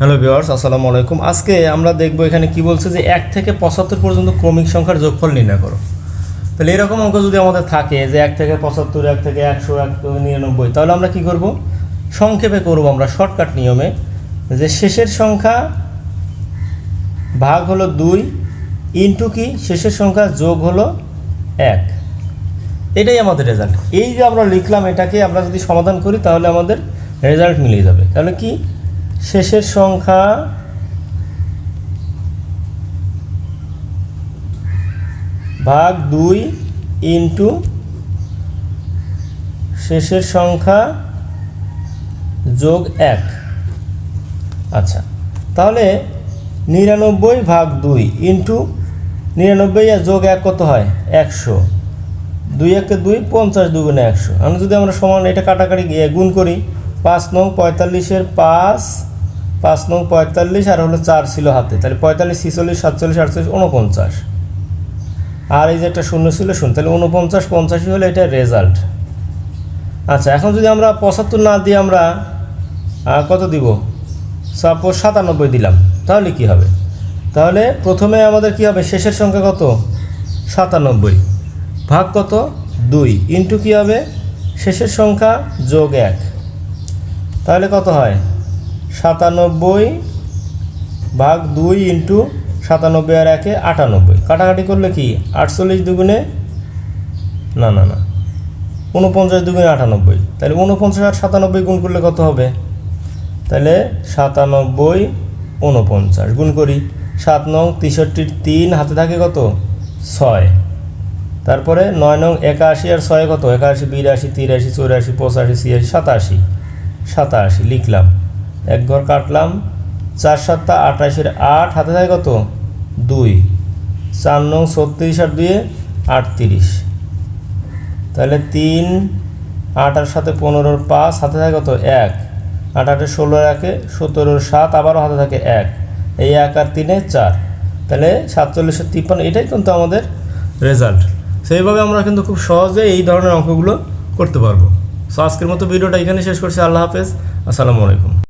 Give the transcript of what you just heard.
Hello viewers আসসালামু আলাইকুম। আজকে আমরা দেখব এখানে কি বলছে যে এক থেকে পঁচাত্তর পর্যন্ত ক্রমিক সংখ্যার যোগফল নির্ণয় করো। তাহলে এরকম অঙ্ক যদি আমাদের থাকে যে এক থেকে পঁচাত্তর, এক থেকে একশো, এক নিরানব্বই, তাহলে আমরা কি করব? সংক্ষেপে করব আমরা শর্টকাট নিয়মে যে শেষের সংখ্যা ভাগ হলো দুই ইন্টু কি? শেষের সংখ্যা যোগ হলো এক। এটাই আমাদের রেজাল্ট এই যে আমরা লিখলাম এটাকে আমরা যদি সমাধান করি, তাহলে আমাদের রেজাল্ট মিলিয়ে যাবে। তাহলে কি? শেষের সংখ্যা ভাগ দুই ইন্টু শেষের সংখ্যা যোগ এক। আচ্ছা তাহলে নিরানব্বই ভাগ দুই ইন্টু নিরানব্বই আর যোগ এক কত হয়? একশো। দুই একে দুই পঞ্চাশ দুগুণে একশো। আমরা যদি আমরা সমান এটা কাটাকাটি গুণ করি পাঁচ নং পঁয়তাল্লিশের পাঁচ পাঁচ নং পঁয়তাল্লিশ আর হলো চার ছিল হাতে। তাহলে পঁয়তাল্লিশ ছিচল্লিশ সাতচল্লিশ, আটচল্লিশ উনপঞ্চাশ আর এই যে একটা শূন্য ছিল, শূন্য, তাহলে উনপঞ্চাশ পঞ্চাশি হলে এটা রেজাল্ট আচ্ছা এখন যদি আমরা পঁচাত্তর না দিয়ে আমরা কত দিব? সাপোজ সাতানব্বই দিলাম, তাহলে কি হবে? তাহলে প্রথমে আমাদের কি হবে? শেষের সংখ্যা কত? সাতানব্বই। ভাগ কত? দুই। ইন্টু কী হবে? শেষের সংখ্যা যোগ এক। তাহলে কত হয়? সাতানব্বই ভাগ দুই ইন্টু সাতানব্বই আর একে আটানব্বই। কাটাকাটি করলে কি? আটচল্লিশ দুগুণে না না না। উনপঞ্চাশ দুগুণে আটানব্বই। তাহলে উনপঞ্চাশ আর সাতানব্বই গুণ করলে কত হবে? তাহলে সাতানব্বই উনপঞ্চাশ গুণ করি। সাত নং তেষট্টির তিন হাতে থাকে কত? ছয়। তারপরে নয় নং একাশি আর ছয় কত? একাশি, বিরাশি, তিরাশি, চৌরাশি, পঁচাশি, ছিয়াশি, সাতাশি। সাতাশি, লিখলাম। এক ঘর কাটলাম, চার সাতটা আঠাশের আট, হাতে থাকে কত? দুই। চার নং ছত্রিশ আর দুয়ে আটত্রিশ। তাহলে তিন, আট আর সাথে পনেরোর পাঁচ, হাতে থাকে কত? এক। আট আটে ষোলোর একে সতেরোর সাত, আবারও হাতে থাকে এক। এই এক আর তিনে চার। তাহলে সাতচল্লিশের তিপ্পান্ন, এটাই কিন্তু আমাদের রেজাল্ট। সেইভাবে আমরা কিন্তু খুব সহজে এই ধরনের অঙ্কগুলো করতে পারব। সো আজকের মতো ভিডিওটা এখানে শেষ করছি। আল্লাহ হাফেজ। আসসালামু আলাইকুম।